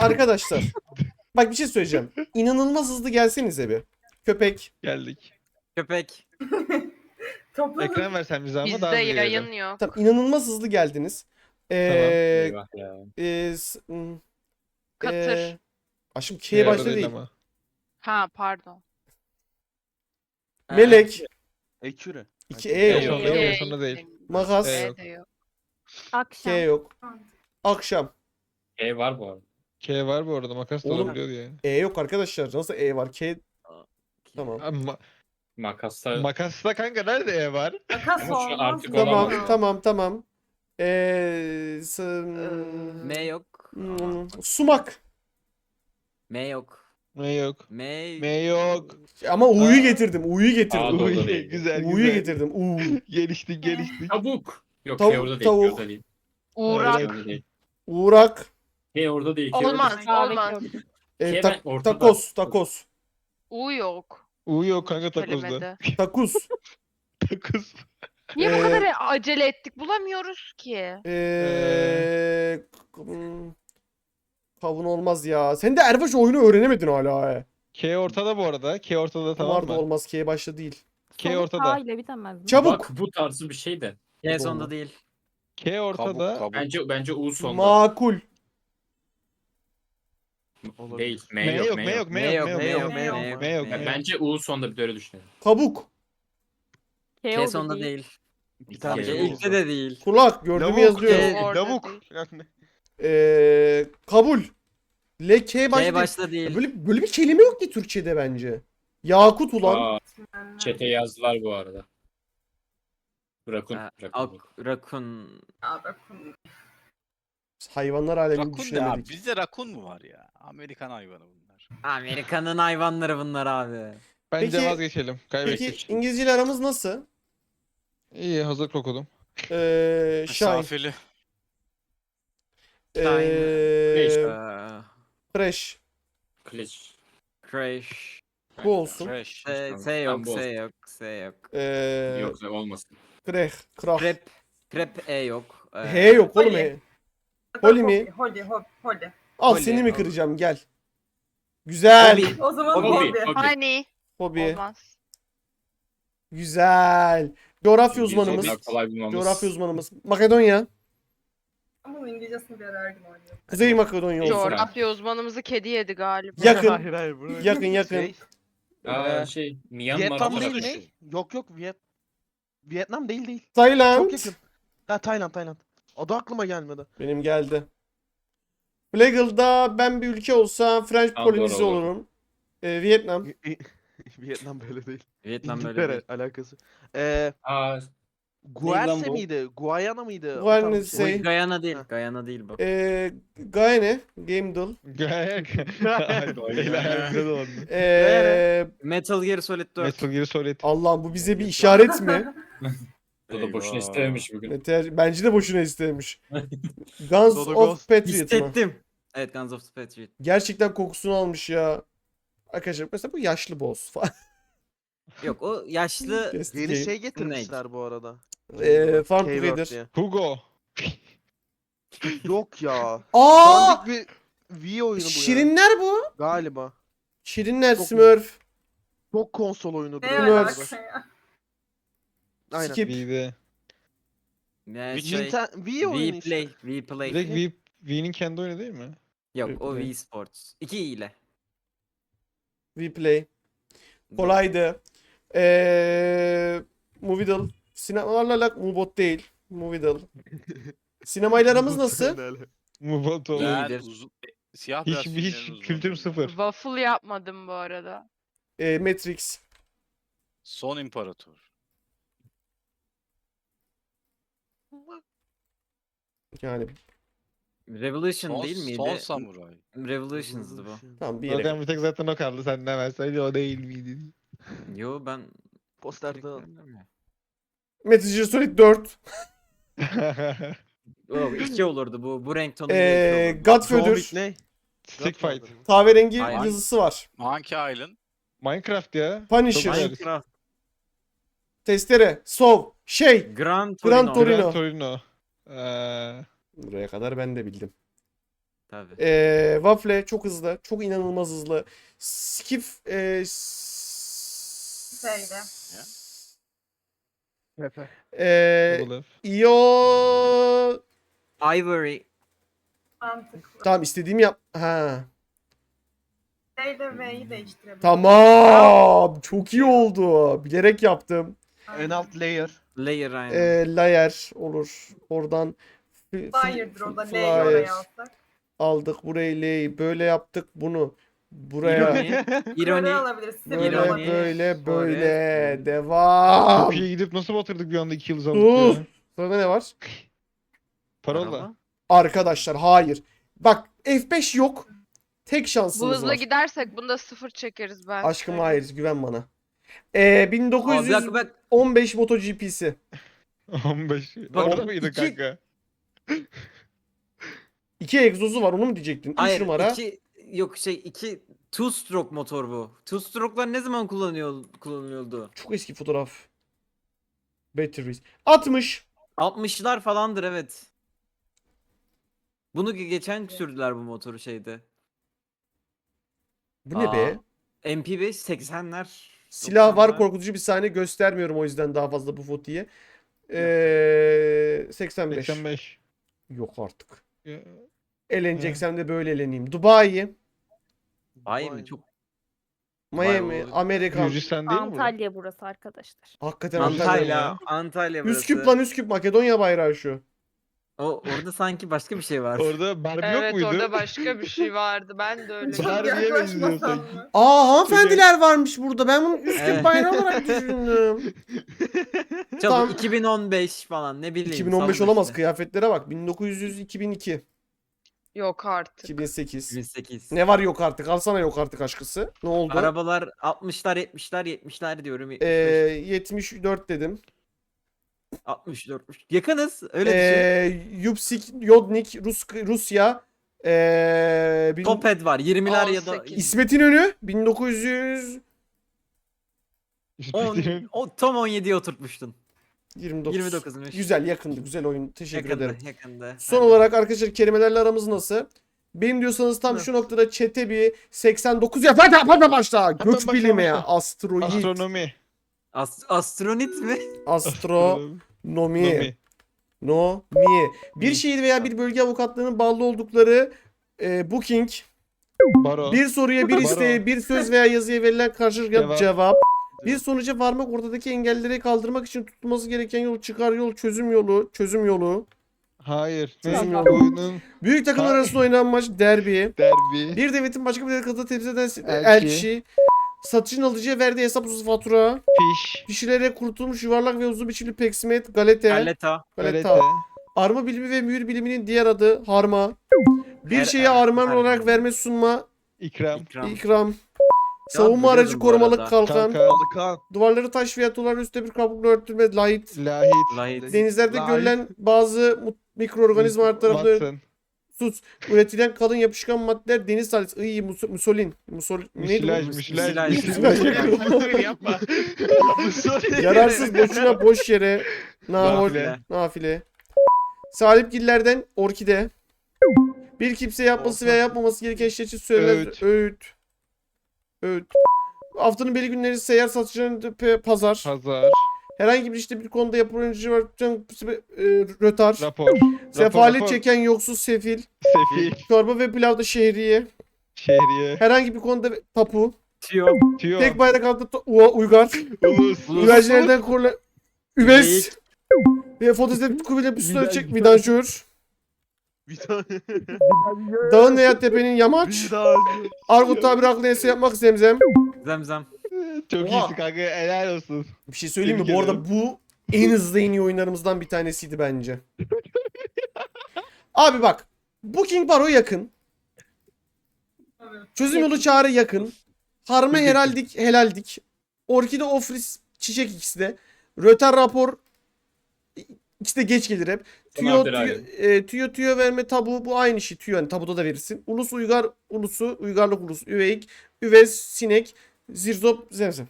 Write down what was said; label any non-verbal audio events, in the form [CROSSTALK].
Arkadaşlar. Bak bir şey söyleyeceğim. İnanılmaz hızlı gelsenize bir. Köpek. Geldik. Köpek. [LAUGHS] Topladım. Ekran versen bize ama daha Bizde hızlı yayın gelelim. yok. Tamam inanılmaz hızlı geldiniz. Ee, Eyvah ya. e, s- hmm, Katır. ee, aşkım K K başta orada değil. ama. Ha pardon. Melek. Eküre. 2 E E yok. yok, E yok. yok. sonunda değil. Makas. E E yok. de yok. K yok. Akşam. E var bu arada. K var bu arada makas da Oğlum. olabiliyordu yani. E yok arkadaşlar. Nasıl E var? K tamam. Ama Makasta. makasta kanka nerede E var? Makas Ama şu olmaz artık mı? Tamam olamaz. tamam tamam. Ee, s- hmm, M yok. hmm, sumak. M yok. M yok. M. M yok. Ama U'yu getirdim. U'yu Aa, getirdim. doğru Uy, değil. [LAUGHS] güzel U'yu güzel. getirdim. U. [LAUGHS] Geliştik geliştik. Tavuk. Yok Tavuk, K orada değil. tavuk. Orada değil. Uğrak. K orada değil. Uğrak. K orada değil. K Olmaz olmaz. E, K ta- ben ortada. takos. Takos. U yok. U yok kanka takozda. Kelimede. Takus. [LAUGHS] Takoz. Niye Ee, bu kadar acele ettik? Bulamıyoruz ki. Ee, kavun olmaz ya. Sen de Erbaş oyunu öğrenemedin hala he. K ortada bu arada. K ortada tamam Var da mı? olmaz. K başta değil. K Sonu ortada. K ile bitemez mi? Çabuk. Bak bu tarzı bir şey de. K sonda değil. K ortada. kabuk. Bence bence U sonda. Makul. Değil. M, M yok. yok M yok M yok M yok M yok. M yok. Bence U sonda bir de öyle düşünelim. Kabuk. K, sonda değil. Bir tane ilkte de değil. Kulak. Gördüğümü Lavuk. yazıyorum. Lavuk. Ee, kabul. L K başta. K başta değil. Böyle, böyle bir kelime yok ki Türkçe'de bence. Yakut ulan. Aa, çete yazdılar bu arada. Rakun. Ha, Rakun. Ak, rakun. Hayvanlar alemini Rakun ne abi? düşünemedik. Bizde rakun mu var ya? Amerikan hayvanı bunlar. Amerika'nın hayvanları bunlar abi. Bence Peki- vazgeçelim. Kaybettik. Peki İngilizce aramız nasıl? İyi hazırlık okudum. Ee, shine. Mesafeli. Ee, Ee, fresh. Klitsch. crash. Bu olsun. Fresh. S, Tamam, S yok, tamam, bu S olsun. yok, S yok. Ee, Yok olmasın. kreh. Krah. Prep, prep E yok. Ee, H yok oğlum. H. Holly mi? Holly, Holly, Holly. Al seni mi kıracağım gel. Güzel. Hobby. O zaman Hobby. Holly. Hobby. Hani Hobi. olmaz. Güzel. Coğrafya uzmanımız. daha kolay bulmamız. Coğrafya uzmanımız. Makedonya. Ama bunun İngilizcesini bir ara her gün oynuyorum. Kuzey Makedonya olsun. Coğrafya uzmanımızı kedi yedi galiba. Yakın. Hayır hayır. bunu- Yakın yakın. Şey, Aa, şey Myanmar Vietnam tarafı. değil ne? Yok yok Viet Vietnam değil değil. Çok Tayland. yakın. Ha Tayland Tayland. Adı aklıma gelmedi. Benim geldi. Flagle'da ben bir ülke olsam French olur. olurum. Ee, Vietnam. [LAUGHS] Vietnam böyle değil. Vietnam böyle İngiltere değil. alakası. Ee, Aa, Guernsey bu? miydi? Guyana mıydı? O tarz bir Guernsey. şey. Guyana değil, Ha. Guyana değil bu. Ee, Gayane. Gamedal. [LAUGHS] Ee, Metal Gear Solid 4. Metal Gear Solid. Allah'ım bu bize bir işaret mi? [LAUGHS] bu da boşuna istememiş bugün. Yeter. Bence de boşuna istemiş. [LAUGHS] Guns Dodo of Ghost. Patriot mı? Hissettim. Evet Guns of the Patriot. Gerçekten kokusunu almış ya. Arkadaşlar mesela bu yaşlı boss falan. [LAUGHS] Yok o yaşlı Just Yeni şey getirmişler bu arada. Ee, Farm Keyword Trader. diye. Hugo. Yok ya. Aa! Dandik bir Wii oyunu bu ya. Şirinler bu. Galiba. Şirinler Çok- Smurf. Çok konsol oyunu. Ne galiba. alaka ya? Aynen. Skip. V'de. ne şey Ninten- Wii oyunu V Play, işte. V Play. Direkt V, V'nin kendi oyunu değil mi? Yok o Play. V Sports. 2 ile. Replay. Kolaydı. Ee, Movidal. Sinemalarla alak Mubot değil. Movidal. [LAUGHS] Sinemayla aramız nasıl? Mubot oldu. Ben İyidir. uzun, e, siyah Hiç, filmlerin hiç kültürüm ya. sıfır. Waffle yapmadım bu arada. Ee, Matrix. Son İmparator. Yani Revolution Son, değil miydi? son Samuray. Revolutions'dı bu. tam bir yere. Zaten bir tek zaten o kaldı. Sen hemen söyle o değil miydi? Yo ben Posterde al. Metal Gear Solid 4. O 2 olurdu bu. Bu renk tonu Ee, ee, Godfather. Ne? Stick Fight. Kahverengi Hayır. yazısı var. Monkey Island. Minecraft ya. Punisher. Minecraft. Testere. Sov. Şey. Gran Torino. Gran Torino. Gran Torino. Ee, Buraya kadar ben de bildim. Tabii. Ee, Waffle çok hızlı. Çok inanılmaz hızlı. Skif e, Söyle. Pepe. Ee, Double F. Io Ivory. Mantıklı. Tamam istediğimi yap. Ha. İle V'yi değiştirebiliriz. Tamam. Çok iyi oldu. Bilerek yaptım. En alt layer. Layer aynen. Ee, layer olur. Oradan Flyer'dır o da flyer oraya alsak. aldık. Burayı L'yi böyle yaptık bunu. Buraya İroni. Böyle İroni. alabiliriz. Sivil böyle İroni. olabilir. böyle böyle Forest. devam. Çok iyi gidip nasıl batırdık bir anda 2 yıldız Uf. aldık ya. Sonra ne var? Parola. Araba. Arkadaşlar hayır. Bak F5 yok. Tek Bu şansımız hızla var. gidersek bunda sıfır çekeriz ben. Aşkım hayır güven bana. Ee, Aa, bir dakika 1915 bak. MotoGP'si. 15. Bak, Orada mıydı iki- kanka? İki egzozu var onu mu diyecektin? 3 Hayır numara. iki yok şey iki two stroke motor bu. Two stroke'lar ne zaman kullanıyor kullanılıyordu? Çok eski fotoğraf. Batteries. 60. 60'lar falandır evet. Bunu ge- geçen sürdüler bu motoru şeyde. Bu ne Aa, be? MP5 80'ler. Silah var 90'lar. korkutucu bir sahne göstermiyorum o yüzden daha fazla bu fotoyu. Ee, 85. 85. Yok artık. Ya, Eleneceksem de böyle eleneyim. Dubai, Ay mi çok Miami. Gürcistan değil mi bu? Antalya burası arkadaşlar. Hakikaten Antalya. Antalya, Antalya burası. Üsküp lan Üsküp Makedonya bayrağı şu. O orada sanki başka bir şey var. Orada Barbie yok Evet muydu? orada başka bir şey vardı. Ben de öyle. Çok Barbie'ye benziyor sanki. Aa hanımefendiler varmış burada. Ben bunu Üsküp Evet. bayrağı olarak düşündüm. [LAUGHS] Çabuk Tam- 2015 falan ne bileyim. 2015 salla olamaz işte. kıyafetlere bak. 1900 2002 Yok artık. 2008. 2008. Ne var yok artık? Alsana yok artık aşkısı. Ne oldu? Arabalar 60'lar 70'ler 70'ler diyorum. Ee, 75, 74 dedim. 64. Yakınız. Öyle düşün. Ee, Yupsik, Yodnik, Rus, Rusya. Ee, bin- Toped var 20'ler ya da 18. İsmet İnönü 1929. 10, o, tam 17'ye oturtmuştun. 29'muş. Güzel yakındı. Güzel oyun. Teşekkür yakında, ederim. Yakında. Son Hadi. olarak arkadaşlar kelimelerle aramız nasıl? Benim diyorsanız tam Hı. şu noktada çete bir 89 yap. Hadi hadi başla. Göç başla, bilimi ya. Astronomi. Ast- astronit mi? Astronomi. Nomi. No mi. Bir şehir veya bir bölge avukatlığının bağlı oldukları e, booking. Baro. Bir soruya bir isteğe bir söz veya yazıya verilen karşılık cevap. Cevap. Bir sonuca varmak ortadaki engelleri kaldırmak için tutulması gereken yol, çıkar yol, çözüm yolu, çözüm yolu. Hayır. Çözüm yolu. Oyunun Büyük takımlar arasında oynanan maç derbi. derbi. Bir devletin başka bir devlet kadar temsil eden elçi. Elçi. Satışın alıcıya verdiği hesap hususu fatura. Fiş. Pişirerek kurutulmuş yuvarlak ve uzun biçimli peksimet, galete. Galeta. galeta. Galeta. Arma bilimi ve mühür biliminin diğer adı harma. Bir Her- şeye armağan her- olarak verme sunma, İkram. İkram. ikram. Savunma biliyordum aracı bu korumalık arada. kalkan. Kalkan. Duvarları taş veya tuğların üstte bir kabukla örtülme. Lahit. Light. Denizlerde Light. görülen bazı mu- mikroorganizmalar tarafından Watson. Sus üretilen kalın yapışkan maddeler deniz salisi, iyi musolin, musol, neydi Müsilaj. bu? Müsilaj. Müsilaj. müsilaj. Yapma. Yararsız boşuna boş yere nahol, Nafile. nafile. Salipgillerden orkide. Bir kimse yapması veya yapmaması gereken şey için söylenir. Öğüt. Öğüt. Öğüt. Haftanın belli günleri seyyar satıcının pe- pazar. Pazar. Herhangi bir işte bir konuda yapıcı var. e, Rötar. Rapor. Sefalet rapor. çeken yoksuz sefil. Sefil. Çorba ve pilavda şehriye. Şehriye. Herhangi bir konuda tapu. Tüyo. Tüyo. Tek bayrak altında uygar. Ulus. Güvercinlerden kurulan üves. Geyik. Ve fotosep kubile bir Vidan- çek vidanjör. Bir tane. Dağın veya tepenin yamaç. Bir daha. Argut tabiri aklı neyse yapmak zemzem. Zemzem. Çok Oha. iyisin kanka. Helal olsun. Bir şey söyleyeyim mi? Tebrik Bu arada bu en hızlı en iyi oyunlarımızdan bir tanesiydi bence. [LAUGHS] Abi bak. Booking Baro yakın. Çözüm yolu çağrı yakın. Harma heraldik helaldik. Orkide ofris çiçek ikisi de. Röter rapor ikisi de geç gelir hep. Tüyo Nadir tüyo, e, tüyo tüyo verme tabu bu aynı şey. Tüyo yani tabuda da verirsin. Ulus uygar ulusu uygarlık ulusu üveyik üvez sinek zirzop zemzem.